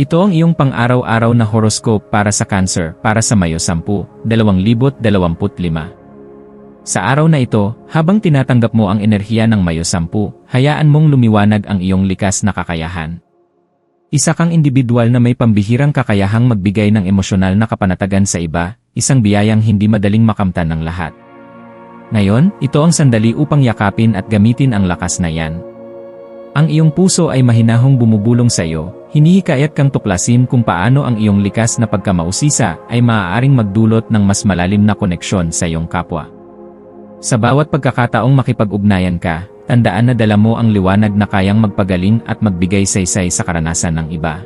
Ito ang iyong pang-araw-araw na horoscope para sa Cancer para sa Mayo 10, 2025. Sa araw na ito, habang tinatanggap mo ang enerhiya ng Mayo 10, hayaan mong lumiwanag ang iyong likas na kakayahan. Isa kang individual na may pambihirang kakayahang magbigay ng emosyonal na kapanatagan sa iba, isang biyayang hindi madaling makamtan ng lahat. Ngayon, ito ang sandali upang yakapin at gamitin ang lakas na yan. Ang iyong puso ay mahinahong bumubulong sa iyo, hinihikayat kang tuklasin kung paano ang iyong likas na pagkamausisa ay maaaring magdulot ng mas malalim na koneksyon sa iyong kapwa. Sa bawat pagkakataong makipag-ugnayan ka, tandaan na dala mo ang liwanag na kayang magpagaling at magbigay saysay sa karanasan ng iba.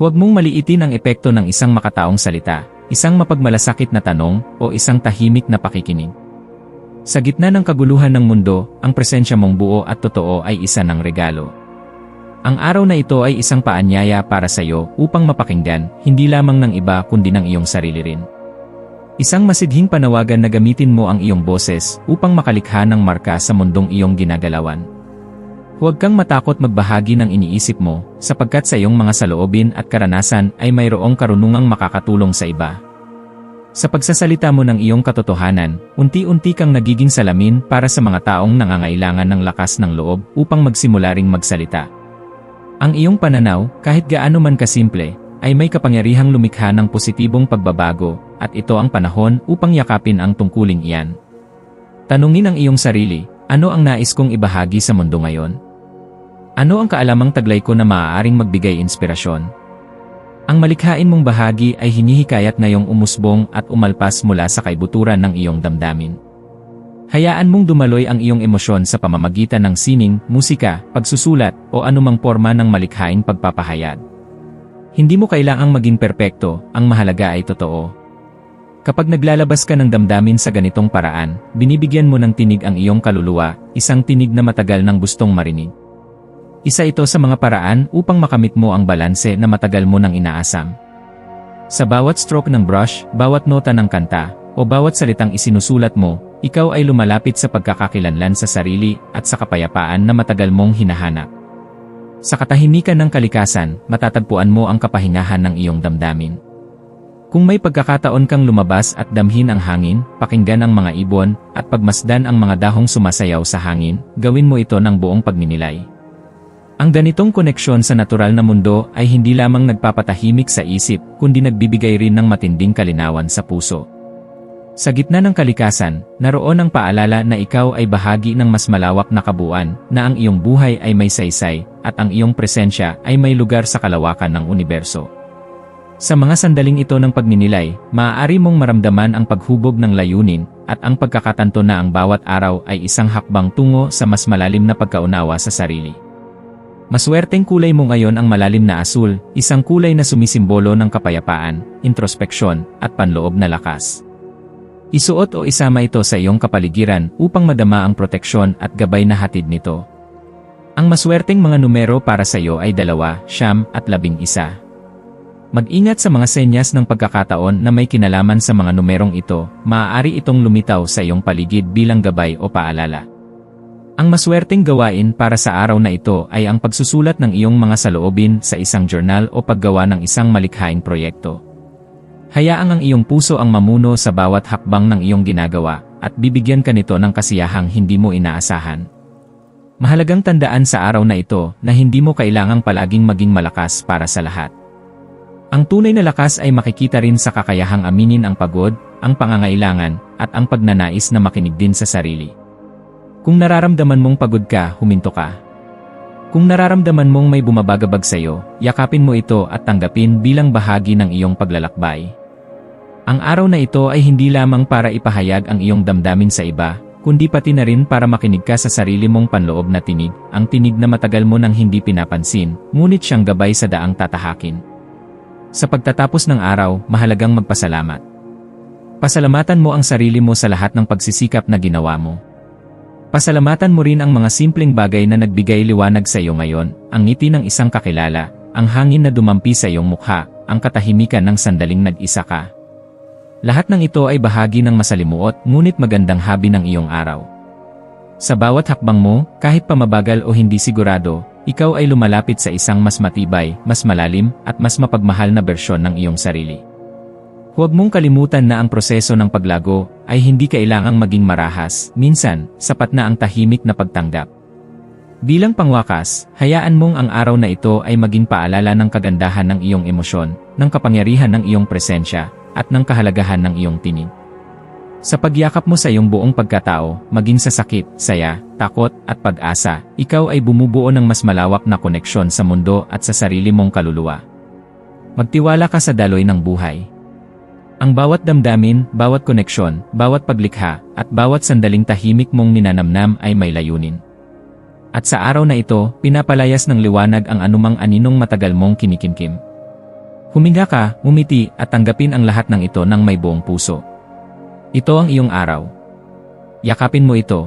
Huwag mong maliitin ang epekto ng isang makataong salita, isang mapagmalasakit na tanong, o isang tahimik na pakikinig. Sa gitna ng kaguluhan ng mundo, ang presensya mong buo at totoo ay isa ng regalo. Ang araw na ito ay isang paanyaya para sa iyo upang mapakinggan, hindi lamang ng iba kundi ng iyong sarili rin. Isang masidhing panawagan na gamitin mo ang iyong boses upang makalikha ng marka sa mundong iyong ginagalawan. Huwag kang matakot magbahagi ng iniisip mo, sapagkat sa iyong mga saloobin at karanasan ay mayroong karunungang makakatulong sa iba. Sa pagsasalita mo ng iyong katotohanan, unti-unti kang nagiging salamin para sa mga taong nangangailangan ng lakas ng loob upang magsimula ring magsalita. Ang iyong pananaw, kahit gaano man kasimple, ay may kapangyarihang lumikha ng positibong pagbabago, at ito ang panahon upang yakapin ang tungkuling iyan. Tanungin ang iyong sarili, ano ang nais kong ibahagi sa mundo ngayon? Ano ang kaalamang taglay ko na maaaring magbigay inspirasyon? Ang malikhain mong bahagi ay hinihikayat ngayong umusbong at umalpas mula sa kaibuturan ng iyong damdamin. Hayaan mong dumaloy ang iyong emosyon sa pamamagitan ng sining, musika, pagsusulat, o anumang forma ng malikhaing pagpapahayag. Hindi mo kailangang maging perpekto, ang mahalaga ay totoo. Kapag naglalabas ka ng damdamin sa ganitong paraan, binibigyan mo ng tinig ang iyong kaluluwa, isang tinig na matagal nang gustong marinig. Isa ito sa mga paraan upang makamit mo ang balanse na matagal mo nang inaasam. Sa bawat stroke ng brush, bawat nota ng kanta, o bawat salitang isinusulat mo, ikaw ay lumalapit sa pagkakakilanlan sa sarili at sa kapayapaan na matagal mong hinahanap. Sa katahimikan ng kalikasan, matatagpuan mo ang kapahingahan ng iyong damdamin. Kung may pagkakataon kang lumabas at damhin ang hangin, pakinggan ang mga ibon, at pagmasdan ang mga dahong sumasayaw sa hangin, gawin mo ito ng buong pagninilay. Ang ganitong koneksyon sa natural na mundo ay hindi lamang nagpapatahimik sa isip, kundi nagbibigay rin ng matinding kalinawan sa puso. Sa gitna ng kalikasan, naroon ang paalala na ikaw ay bahagi ng mas malawak na kabuuan, na ang iyong buhay ay may saysay, at ang iyong presensya ay may lugar sa kalawakan ng universo. Sa mga sandaling ito ng pagninilay, maaari mong maramdaman ang paghubog ng layunin, at ang pagkakatanto na ang bawat araw ay isang hakbang tungo sa mas malalim na pagkaunawa sa sarili. Maswerteng kulay mo ngayon ang malalim na asul, isang kulay na sumisimbolo ng kapayapaan, introspeksyon, at panloob na lakas. Isuot o isama ito sa iyong kapaligiran upang madama ang proteksyon at gabay na hatid nito. Ang maswerteng mga numero para sa iyo ay dalawa, siyam, at labing isa. Mag-ingat sa mga senyas ng pagkakataon na may kinalaman sa mga numerong ito, maaari itong lumitaw sa iyong paligid bilang gabay o paalala. Ang maswerteng gawain para sa araw na ito ay ang pagsusulat ng iyong mga saloobin sa isang journal o paggawa ng isang malikhaing proyekto. Hayaang ang iyong puso ang mamuno sa bawat hakbang ng iyong ginagawa at bibigyan ka nito ng kasiyahang hindi mo inaasahan. Mahalagang tandaan sa araw na ito na hindi mo kailangang palaging maging malakas para sa lahat. Ang tunay na lakas ay makikita rin sa kakayahang aminin ang pagod, ang pangangailangan, at ang pagnanais na makinig din sa sarili. Kung nararamdaman mong pagod ka, huminto ka. Kung nararamdaman mong may bumabagabag sa iyo, yakapin mo ito at tanggapin bilang bahagi ng iyong paglalakbay. Ang araw na ito ay hindi lamang para ipahayag ang iyong damdamin sa iba, kundi pati na rin para makinig ka sa sarili mong panloob na tinig, ang tinig na matagal mo nang hindi pinapansin, ngunit siyang gabay sa daang tatahakin. Sa pagtatapos ng araw, mahalagang magpasalamat. Pasalamatan mo ang sarili mo sa lahat ng pagsisikap na ginawa mo. Pasalamatan mo rin ang mga simpleng bagay na nagbigay liwanag sa iyo ngayon, ang ngiti ng isang kakilala, ang hangin na dumampi sa iyong mukha, ang katahimikan ng sandaling nag-isa ka. Lahat ng ito ay bahagi ng masalimuot ngunit magandang habi ng iyong araw. Sa bawat hakbang mo, kahit pamabagal o hindi sigurado, ikaw ay lumalapit sa isang mas matibay, mas malalim, at mas mapagmahal na bersyon ng iyong sarili. Huwag mong kalimutan na ang proseso ng paglago ay hindi kailangang maging marahas, minsan, sapat na ang tahimik na pagtanggap. Bilang pangwakas, hayaan mong ang araw na ito ay maging paalala ng kagandahan ng iyong emosyon, ng kapangyarihan ng iyong presensya, at ng kahalagahan ng iyong tinig. Sa pagyakap mo sa iyong buong pagkatao, maging sa sakit, saya, takot, at pag-asa, ikaw ay bumubuo ng mas malawak na koneksyon sa mundo at sa sarili mong kaluluwa. Magtiwala ka sa daloy ng buhay. Ang bawat damdamin, bawat koneksyon, bawat paglikha, at bawat sandaling tahimik mong ninanamnam ay may layunin. At sa araw na ito, pinapalayas ng liwanag ang anumang aninong matagal mong kinikimkim. Huminga ka, umiti, at tanggapin ang lahat ng ito ng may buong puso. Ito ang iyong araw. Yakapin mo ito.